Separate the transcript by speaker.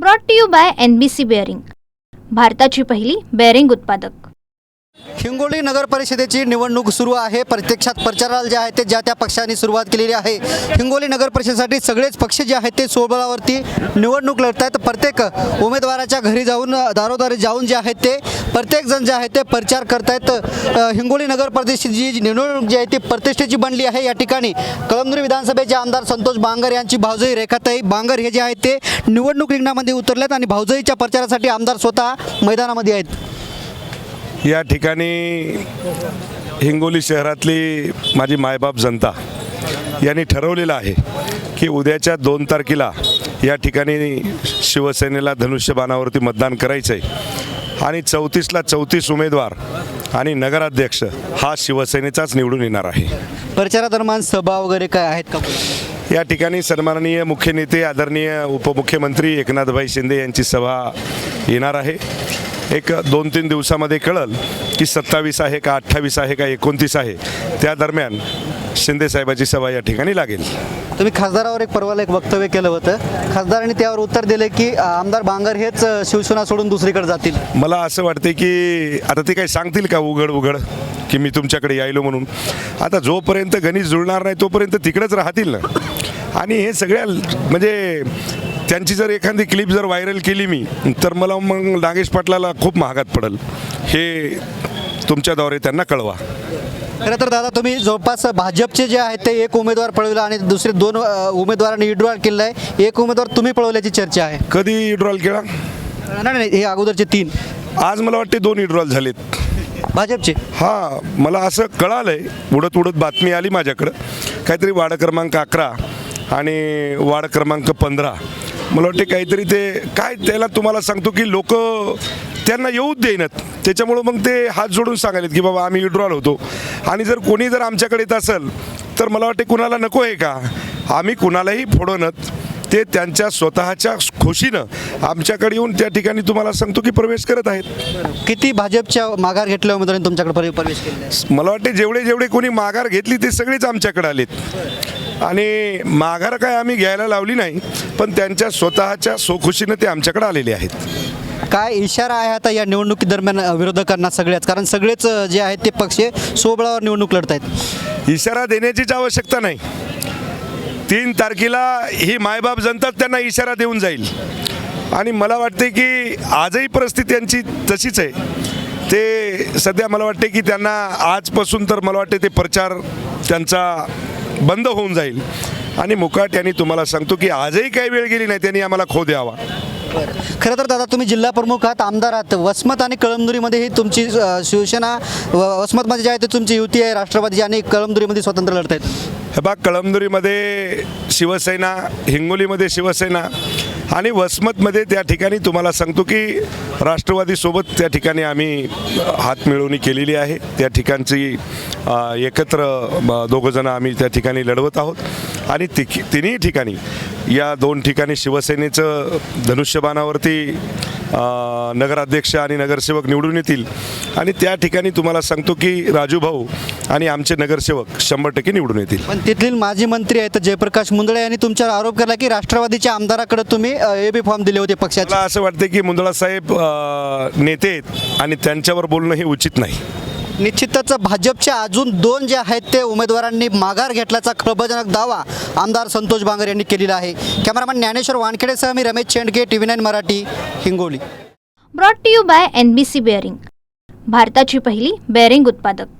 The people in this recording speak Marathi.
Speaker 1: Brought to you by N B C bearing भारताची पहिली बेअरिंग उत्पादक.
Speaker 2: हिंगोली नगर परिषदेची निवडणूक सुरू आहे. प्रत्यक्षात प्रचाराला जे आहे ते ज्या त्या पक्षांनी सुरुवात केलेली आहे. हिंगोली नगर परिषदेसाठी सगळेच पक्ष जे आहेत ते सोबळावरती निवडणूक लढत आहेत प्रत्येक उमेदवाराच्या घरी जाऊन दारोदारी जाऊन जे आहेत ते प्रत्येक जण जे आहे ते प्रचार करतायत. हिंगोली नगर परिषदेची जी निवडणूक जी आहे ती प्रतिष्ठेची बनली आहे. या ठिकाणी कळमनुरी विधानसभेचे आमदार संतोष बांगर यांची भावजई रेखाताई बांगर हे जे आहेत ते निवडणूक रिंगणामध्ये उतरलेत आणि भावजईच्या प्रचारासाठी आमदार स्वतः मैदानामध्ये आहेत.
Speaker 3: या ठिकाणी हिंगोली शहरातली माझी मायबाप जनता यांनी ठरवलेलं आहे की उद्याच्या दोन तारखेला या ठिकाणी शिवसेनेला धनुष्यबाणावरती मतदान करायचं आहे आणि चौतीसला चौतीस उमेदवार आणि नगराध्यक्ष हा शिवसेनेचाच निवडून येणार आहे.
Speaker 2: प्रचारादरम्यान सभा वगैरे काय आहेत का?
Speaker 3: या ठिकाणी सन्माननीय मुख्य नेते आदरणीय उपमुख्यमंत्री एकनाथभाई शिंदे यांची सभा येणार आहे. एक दोन तीन दिवसामध्ये कळल की सत्तावीस आहे का अठ्ठावीस आहे का एकोणतीस आहे त्या दरम्यान शिंदे साहेबाची सभा या ठिकाणी लागेल.
Speaker 2: तुम्ही खासदारावर एक परवाला एक वक्तव्य केलं होतं. खासदारांनी त्यावर उत्तर दिले की आमदार बांगर हेच शिवसेना सोडून दुसरीकडे जातील.
Speaker 3: मला असं वाटते की आता ते काही सांगतील का उघड उघड की मी तुमच्याकडे यायलो म्हणून? आता जोपर्यंत गणित जुळणार नाही तोपर्यंत तिकडेच राहतील ना? आणि हे सगळ्या म्हणजे त्यांची जर एखादी क्लिप जर व्हायरल केली मी तर मला मग नागेश पाटलाला खूप महागात पडेल. हे तुमच्याद्वारे त्यांना कळवा.
Speaker 2: खरं तर दादा तुम्ही जवळपास भाजपचे जे आहेत ते एक उमेदवार पळवला आणि दुसरे दोन उमेदवारांनी विड्रॉल केलेला आहे. एक उमेदवार तुम्ही पळवल्याची चर्चा आहे.
Speaker 3: कधी विड्रॉल केला?
Speaker 2: नाही नाही हे अगोदरचे तीन.
Speaker 3: आज मला वाटते दोन विड्रॉल झालेत.
Speaker 2: भाजपचे?
Speaker 3: हां मला असं कळालं आहे उडत उडत बातमी आली माझ्याकडं. काहीतरी वार्ड क्रमांक अकरा आणि वार्ड क्रमांक पंधरा. मला वाटते काहीतरी ते काय त्याला तुम्हाला सांगतो की लोक त्यांना येऊच देईनात. त्याच्यामुळं मग ते हात जोडून सांगायलेत की बाबा आम्ही विड्रॉल होतो. आणि जर कोणी जर आमच्याकडे येत असेल तर मला वाटते कुणाला नको आहे का? आम्ही कुणालाही फोडवणत ते त्यांच्या स्वतःच्या खुशीनं आमच्याकडे येऊन त्या ठिकाणी तुम्हाला सांगतो की प्रवेश करत आहेत.
Speaker 2: किती भाजपच्या माघार घेतल्या उमेदवारांनी तुमच्याकडे प्रवे- प्रवेश आहे?
Speaker 3: मला वाटते जेवढे जेवढे कोणी माघार घेतली ते सगळेच आमच्याकडे आलेत. आणि माघार काय आम्ही घ्यायला लावली नाही पण त्यांच्या स्वतःच्या सोखुशीनं ते आमच्याकडे आलेले आहेत.
Speaker 2: काय इशारा आहे आता या निवडणुकी दरम्यान विरोधकांना सगळ्याच? कारण सगळेच जे आहेत ते पक्ष सोबळावर निवडणूक लढत आहेत
Speaker 3: इशारा देण्याचीच आवश्यकता नाही. तीन तारखेला ही मायबाप जनता त्यांना इशारा देऊन जाईल. आणि मला वाटते की आजही परिस्थिती त्यांची तशीच आहे. ते सध्या मला वाटते की त्यांना आजपासून तर मला वाटते ते प्रचार त्यांचा बंद होऊन जाईल. आणि मुकाट यांनी तुम्हाला सांगतो की आजही काही वेळ गेली नाही त्यांनी आम्हाला खो द्यावा.
Speaker 2: खरं तर दादा तुम्ही जिल्हा प्रमुख आहात आमदार आहात. वसमत आणि कळमदुरीमध्ये ही तुमची शिवसेना व- वसमतमध्ये जे आहे ते तुमची युती आहे राष्ट्रवादीची आणि कळमदुरीमध्ये स्वतंत्र लढत आहेत.
Speaker 3: हे बा कळमदुरीमध्ये शिवसेना हिंगोलीमध्ये शिवसेना आणि वसमतमध्ये त्या ठिकाणी तुम्हाला सांगतो की राष्ट्रवादीसोबत त्या ठिकाणी आम्ही हात मिळवणी केलेली आहे. त्या ठिकाणची एकत्र दोघंजणं आम्ही त्या ठिकाणी लढवत आहोत. आणि ति तिन्ही ठिकाणी या दोन ठिकाणी शिवसेनेचं धनुष्यबाणावरती नगराध्यक्ष आणि नगरसेवक निवडून येतील. आणि त्या ठिकाणी तुम्हाला सांगतो की राजू भाऊ आणि आमचे नगरसेवक शंभर टक्के निवडून येतील.
Speaker 2: पण तिथले माजी मंत्री आहेत जयप्रकाश मुंदळे यांनी तुमच्यावर आरोप केला की राष्ट्रवादीच्या आमदाराकडे तुम्ही ए बी फॉर्म दिले होते पक्षाचे.
Speaker 3: मला असं वाटतं की मुंदळा साहेब नेते आहेत आणि त्यांच्यावर बोलणं हे उचित नाही.
Speaker 2: निश्चितच भाजपच्या अजून दोन जे आहेत ते उमेदवारांनी माघार घेतल्याचा खळबळजनक दावा आमदार संतोष बांगर यांनी केलेला आहे. कॅमेरामॅन ज्ञानेश्वर वानखेडेसह मी Ramesh Chendke T V nine Marathi Hingoli.
Speaker 1: Brought to you by N B C bearing भारताची पहिली बेअरिंग उत्पादक.